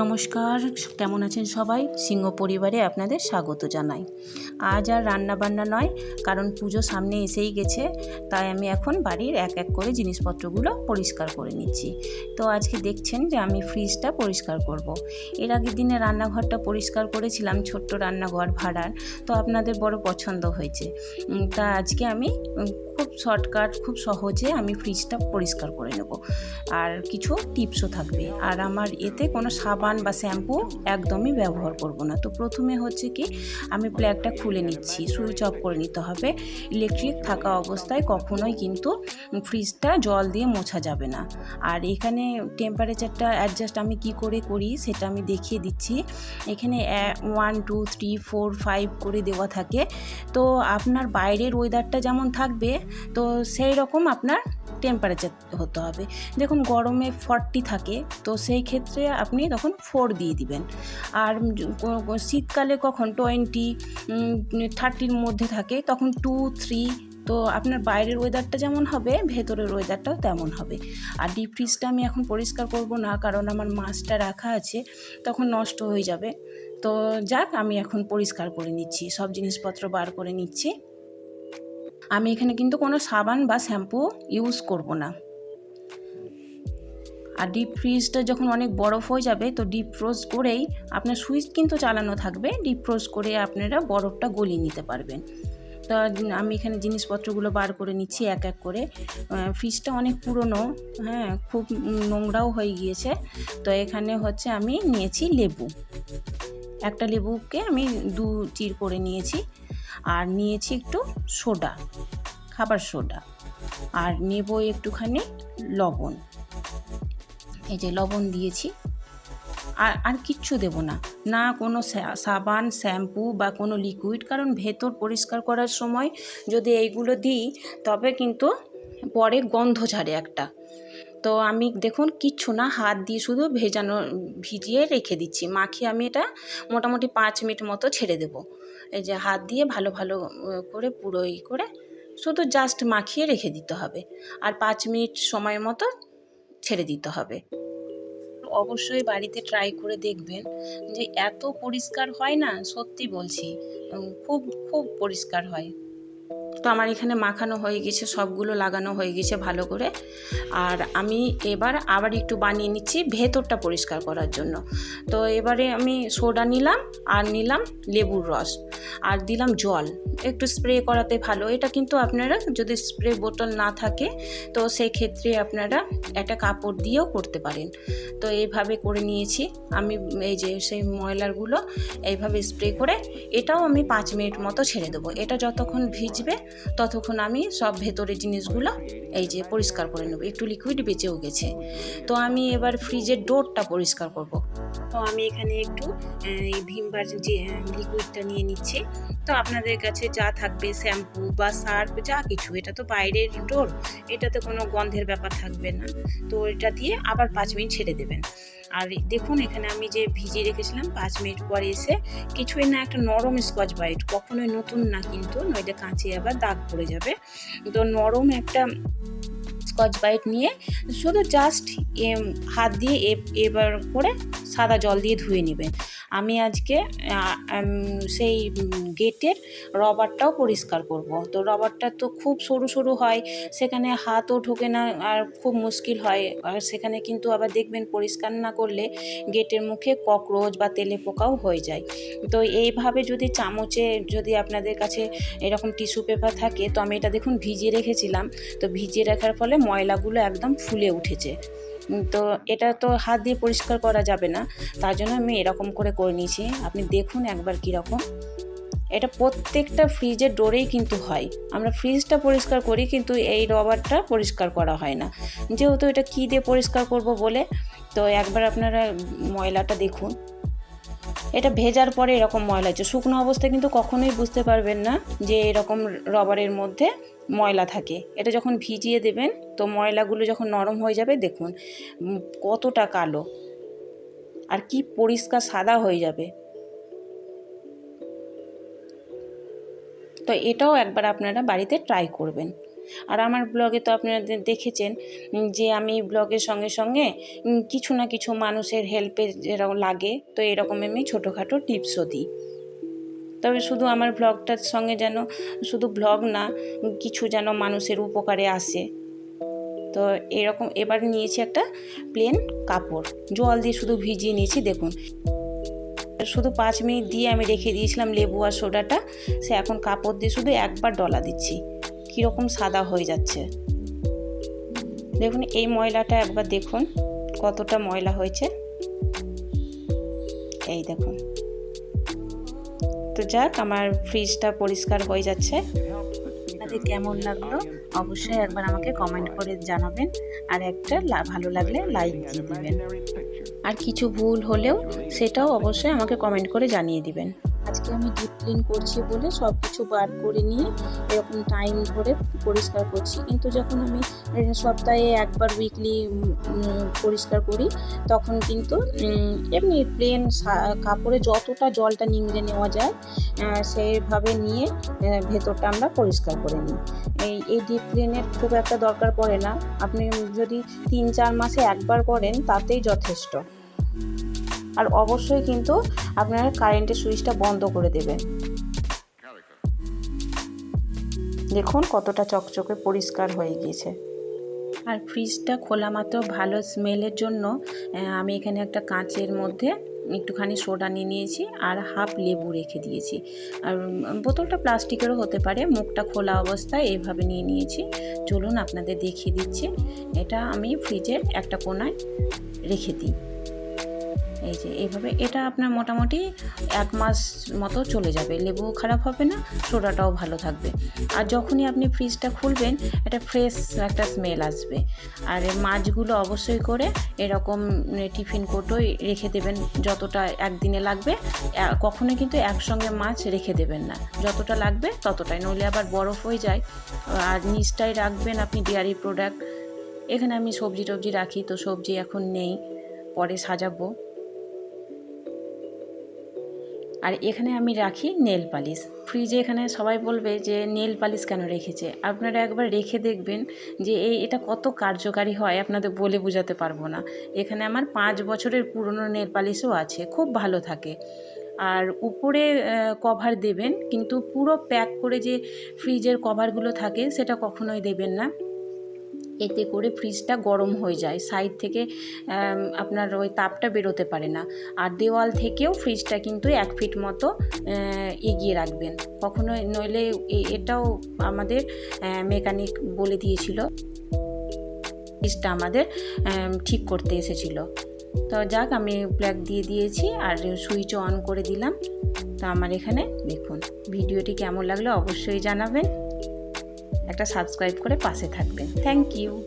নমস্কার, কেমন আছেন সবাই? সিংহ পরিবারে আপনাদের স্বাগত জানাই। আজ আর রান্না বান্না নয়, কারণ পুজো সামনে এসেই গেছে, তাই আমি এখন বাড়ির এক এক করে জিনিসপত্রগুলো পরিষ্কার করে নিচ্ছি। তো আজকে দেখছেন যে আমি ফ্রিজটা পরিষ্কার করব। এর আগের দিনে রান্নাঘরটা পরিষ্কার করেছিলাম, ছোট্ট রান্নাঘর ভাড়ার, তো আপনাদের বড় পছন্দ হয়েছে। তা আজকে আমি খুব শর্টকাট, খুব সহজে আমি ফ্রিজটা পরিষ্কার করে নেব। আর কিছু টিপসও থাকবে। আর আমার এতে কোনো সাবান বা শ্যাম্পু একদমই ব্যবহার করব না। তো প্রথমে হচ্ছে কি, আমি প্লাগটা খুলে নিচ্ছি, সুইচ অফ করে নিতে হবে। ইলেকট্রিক থাকা অবস্থায় কখনোই কিন্তু ফ্রিজটা জল দিয়ে মোছা যাবে না। আর এখানে টেম্পারেচারটা অ্যাডজাস্ট আমি কি করে করি সেটা আমি দেখিয়ে দিচ্ছি। এখানে one two three four five করে দেওয়া থাকে। তো আপনার বাইরের ওয়েদারটা যেমন থাকবে, তো সেই রকম আপনার টেম্পারেচার হতে হবে। দেখুন গরমে ফর্টি থাকে, তো সেই ক্ষেত্রে আপনি তখন ফোর দিয়ে দিবেন। আর শীতকালে কখন টোয়েন্টি থার্টির মধ্যে থাকে, তখন টু থ্রি তো আপনার বাইরের ওয়েদারটা যেমন হবে, ভেতরের ওয়েদারটাও তেমন হবে। আর ডিপ ফ্রিজটা আমি এখন পরিষ্কার করব না, কারণ আমার মাছটা রাখা আছে, তখন নষ্ট হয়ে যাবে। তো যাক, আমি এখন পরিষ্কার করে নিচ্ছি, সব জিনিসপত্র বার করে নিচ্ছি। আমি এখানে কিন্তু কোনো সাবান বা শ্যাম্পু ইউজ করব না। আর ডিপ ফ্রিজটা যখন অনেক বরফ হয়ে যাবে, তো ডিপ ফ্রোজ করেই আপনার সুইচ কিন্তু চালানো থাকবে। ডিপ ফ্রোজ করে আপনারা বরফটা গলিয়ে নিতে পারবেন। তো আমি এখানে জিনিসপত্রগুলো বার করে নিচ্ছি এক এক করে। ফ্রিজটা অনেক পুরনো হ্যাঁ খুব নোংরাও হয়ে গিয়েছে। তো এখানে হচ্ছে আমি নিয়েছি লেবু। একটা লেবুকে আমি দু চির করে নিয়েছি। আর নিয়েছি একটু সোডা, খাবার সোডা। আর নেব একটুখানি লবণ। এই যে লবণ দিয়েছি। আর আর কিচ্ছু দেব না। না কোনো সাবান, শ্যাম্পু বা কোনো লিকুইড কারণ ভেতর পরিষ্কার করার সময় যদি এইগুলো দিই, তবে কিন্তু পরে গন্ধ ছাড়ে একটা। তো আমি দেখুন কিচ্ছু না, হাত দিয়ে শুধু ভেজানো, ভিজিয়ে রেখে দিচ্ছি। মাখিয়ে আমি এটা মোটামুটি পাঁচ মিনিট মতো ছেড়ে দেব। এই যে হাত দিয়ে ভালো ভালো করে পুরো ই করে শুধু জাস্ট মাখিয়ে রেখে দিতে হবে। আর পাঁচ মিনিট সময় মতো ছেড়ে দিতে হবে। অবশ্যই বাড়িতে ট্রাই করে দেখবেন যে এত পরিষ্কার হয় না? সত্যি বলছি। খুব খুব পরিষ্কার হয়। তো আমার এখানে মাখানো হয়ে গেছে, সবগুলো লাগানো হয়ে গেছে ভালো করে। আর আমি এবার আবার একটু বানিয়ে নিচ্ছি ভেতরটা পরিষ্কার করার জন্য। তো এবারে আমি সোডা নিলাম, আর নিলাম লেবুর রস, আর দিলাম জল। একটু স্প্রে করাতে ভালো, এটা কিন্তু আপনারা যদি স্প্রে বোতল না থাকে, তো সেই ক্ষেত্রে আপনারা একটা কাপড় দিয়েও করতে পারেন। তো এইভাবে করে নিয়েছি। আমি এই যে সেই ময়লারগুলো এইভাবে স্প্রে করে এটাও আমি পাঁচ মিনিট মতো ছেড়ে দেবো। এটা যতক্ষণ ভিজবে ততক্ষণ আমি সব ভেতরের জিনিসগুলো এই যে পরিষ্কার করে নেব। একটু লিকুইড বেঁচেও গেছে। তো আমি এবার ফ্রিজের ডোরটা পরিষ্কার করব। তো আমি এখানে একটু এই ভিমবার যে লিকুইডটা নিয়ে নিচ্ছি। তো আপনাদের কাছে যা থাকবে শ্যাম্পু বা সার্ফ, যা কিছু, এটা তো বাইরের ডোর, এটাতে কোনো গন্ধের ব্যাপার থাকবে না। তো এটা দিয়ে আবার পাঁচ মিনিট ছেড়ে দেবেন। আর দেখুন, এখানে আমি যে ভিজিয়ে রেখেছিলাম, পাঁচ মিনিট পরে এসে কিছুই না, একটা নরম স্কচ বাইট, কখনোই নতুন না কিন্তু নয়টা কাঁচে আবার দাগ পড়ে যাবে। তো নরম একটা স্কচ বাইট নিয়ে শুধু জাস্ট হাত দিয়ে এবার করে সাদা জল দিয়ে ধুয়ে নেবেন আমি আজকে সেই গেটের রবারটাও পরিষ্কার করব। তো রবারটা তো খুব সরু সরু হয়, সেখানে হাতও ঢোকে না আর খুব মুশকিল হয়। আর সেখানে কিন্তু আবার দেখবেন পরিষ্কার না করলে গেটের মুখে ককরোচ বা তেলে পোকাও হয়ে যায়। তো এইভাবে যদি চামচে যদি আপনাদের কাছে এরকম টিস্যু পেপার থাকে, তো আমি এটা দেখুন ভিজিয়ে রেখেছিলাম। তো ভিজিয়ে রাখার ফলে ময়লাগুলো একদম ফুলে উঠেছে। তো এটা তো হাত দিয়ে পরিষ্কার করা যাবে না, তার জন্য আমি এরকম করে করে নিয়েছি। আপনি দেখুন একবার কীরকম। এটা প্রত্যেকটা ফ্রিজের ডোরেই কিন্তু হয়। আমরা ফ্রিজটা পরিষ্কার করি, কিন্তু এই রবারটা পরিষ্কার করা হয় না। যেহেতু এটা কী দিয়ে পরিষ্কার করব বলে? তো একবার আপনারা ময়লাটা দেখুন। এটা ভেজার পরে এরকম ময়লা হচ্ছে। শুকনো অবস্থায় কিন্তু কখনোই বুঝতে পারবেন না যে এরকম রবারের মধ্যে ময়লা থাকে। এটা যখন ভিজিয়ে দেবেন, তো ময়লাগুলো যখন নরম হয়ে যাবে, দেখুন কতটা কালো। আর কি পরিষ্কার সাদা হয়ে যাবে। তো এটাও একবার আপনারা বাড়িতে ট্রাই করবেন। আর আমার ব্লগে তো আপনারা দেখেছেন যে আমি ব্লগের সঙ্গে সঙ্গে কিছু না কিছু মানুষের হেল্পের যেরকম লাগে, তো এরকম আমি ছোটোখাটো টিপসও দিই। তবে শুধু আমার ব্লগটার সঙ্গে যেন, শুধু ব্লগ না, কিছু যেন মানুষের উপকারে আসে। তো এরকম, এবার নিয়েছি একটা প্লেন কাপড়। জল দিয়ে শুধু ভিজিয়ে নিয়েছি, দেখুন। শুধু পাঁচ মিনিট দিয়ে আমি রেখে দিয়েছিলাম লেবু আর সোডাটা, সে এখন কাপড় দিয়ে শুধু একবার ডলা দিচ্ছি। কীরকম সাদা হয়ে যাচ্ছে। দেখুন এই ময়লাটা একবার দেখুন কতটা ময়লা হয়েছে। এই দেখুন। তো যাক আমার ফ্রিজটা পরিষ্কার হয়ে যাচ্ছে। আপনাদের কেমন লাগল? অবশ্যই একবার আমাকে কমেন্ট করে জানাবেন। আর একটা লা- ভালো লাগলে লাইক দিয়ে দিবেন। আর কিছু ভুল হলেও সেটাও অবশ্যই আমাকে কমেন্ট করে জানিয়ে দিবেন। আজকে আমি ডিপ ক্লিন করছি বলে সব কিছু বার করে নিয়ে এরকম টাইম ধরে পরিষ্কার করছি। কিন্তু যখন আমি সপ্তাহে একবার উইকলি পরিষ্কার করি, তখন কিন্তু এমনি প্লেন কাপড়ে যতটা জলটা নিংড়ে নেওয়া যায় সেইভাবে নিয়ে ভেতরটা আমরা পরিষ্কার করে নিই। এই এই ডিপ ক্লিনের খুব একটা দরকার পড়ে না। আপনি যদি তিন চার মাসে একবার করেন, তাতেই যথেষ্ট। আর অবশ্যই কিন্তু আপনারা কারেন্টের সুইচটা বন্ধ করে দেবেন। দেখুন কতটা চকচকে পরিষ্কার হয়ে গিয়েছে। আর ফ্রিজটা খোলা মাত্র ভালো স্মেলের জন্য আমি এখানে একটা কাঁচের মধ্যে একটুখানি সোডা নিয়ে নিয়েছি আর হাফ লেবু রেখে দিয়েছি। আর বোতলটা প্লাস্টিকেরও হতে পারে, মুখটা খোলা অবস্থায় এইভাবে নিয়ে নিয়েছি। চলুন আপনাদের দেখিয়ে দিচ্ছি, এটা আমি ফ্রিজের একটা কোনায় রেখে দিই। এই যে এইভাবে। এটা আপনার মোটামুটি এক মাস মতো চলে যাবে। লেবু খারাপ হবে না, সোডাটাও ভালো থাকবে। আর যখনই আপনি ফ্রিজটা খুলবেন এটা ফ্রেশ একটা স্মেল আসবে। আর মাছগুলো অবশ্যই করে এরকম টিফিন কোটোই রেখে দেবেন যতটা একদিনে লাগবে। কখনোই কিন্তু একসঙ্গে মাছ রেখে দেবেন না। যতটা লাগবে ততটাই। নইলে আবার বরফ হয়ে যায়। আর নিচটাই রাখবেন আপনি ডেয়ারি প্রোডাক্ট। এখানে আমি সবজি টবজি রাখি, তো সবজি এখন নেই। পরে সাজাবো। আর এখানে আমি রাখি নেল পালিশ। ফ্রিজে এখানে সবাই বলবে যে নেল পালিশ কেন রেখেছে? আপনারা একবার রেখে দেখবেন যে এই এটা কত কার্যকারী হয়, আপনাদের বলে বোঝাতে পারব না। এখানে আমার পাঁচ বছরের পুরনো নেল পালিশও আছে, খুব ভালো থাকে। আর উপরে কভার দেবেন, কিন্তু পুরো প্যাক করে যে ফ্রিজের কভারগুলো থাকে, সেটা কখনোই দেবেন না। এতে করে ফ্রিজটা গরম হয়ে যায়। সাইড থেকে আপনার ওই তাপটা বেরোতে পারে না। আর দেওয়াল থেকেও ফ্রিজটা কিন্তু এক ফিট মতো এগিয়ে রাখবেন। কখনো নইলে এটাও আমাদের মেকানিক বলে দিয়েছিল। ফ্রিজটা আমাদের ঠিক করতে এসেছিল। তো যাক, আমি প্লাগ দিয়ে দিয়েছি আর সুইচ অন করে দিলাম। তো আমার এখানে দেখুন, ভিডিওটি কেমন লাগল অবশ্যই জানাবেন। সাবস্ক্রাইব করে পাশে থাকবেন। Thank you